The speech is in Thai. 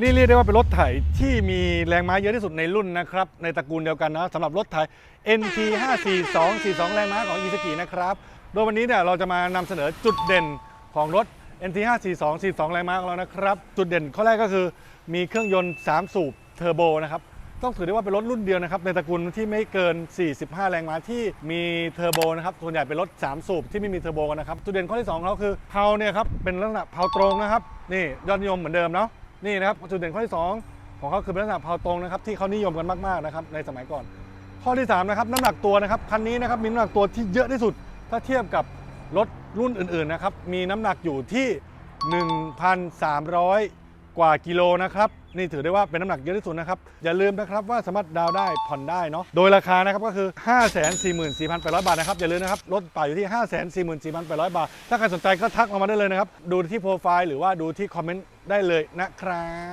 นี่เรียกได้ว่าเป็นรถไถที่มีแรงม้าเยอะที่สุดในรุ่นนะครับในตระกูลเดียวกันนะสำหรับรถไถ NT 54242แรงม้าของ e ีสกีนะครับโดยวันนี้เนี่ยเราจะมานำเสนอจุดเด่นของรถ NT 54242แรงม้าของเรานะครับจุดเด่นข้อแรกก็คือมีเครื่องยนต์ 3 สูบเทอร์โบนะครับต้องถือได้ว่าเป็นรถรุ่นเดียวนะครับในตระกูลที่ไม่เกิน 45 แรงม้าที่มีเทอร์โบนะครับส่วนใหญ่เป็นรถ 3 สูบที่ไม่มีเทอร์โบกันนะครับจุดเด่นข้อที่2ของเขาคือเพาเนี่ยครับเป็นลักษณะเพาตรงนะครับนี่ยอดนิยมเหมือนเดิมเนาะ นี่นะครับจุดเด่นข้อที่ 2 ของเขาคือเป็นลักษณะเพาตรงนะครับที่เขานิยมกันมากๆนะครับในสมัยก่อน ข้อที่3นะครับน้ำหนักตัวนะครับคันนี้นะครับมีน้ำหนักตัวที่เยอะที่สุด ถ้าเทียบกับรถรุ่นอื่นๆนะครับมีน้ำหนักอยู่ที่ 1,300 กว่ากิโลนะครับนี่ถือได้ว่าเป็นน้ำหนักเยอะที่สุดนะครับ อย่าลืมนะครับว่าสามารถดาวได้ผ่อนได้เนาะโดยราคานะครับก็คือ 544,800 บาทนะครับอย่าลืมนะครับลดป่าอยู่ที่ 544,800 บาท ถ้าใครสนใจก็ทักมามาได้เลยนะครับ ดูที่โปรไฟล์หรือว่าดูที่คอมเมนต์ได้เลยนะครับ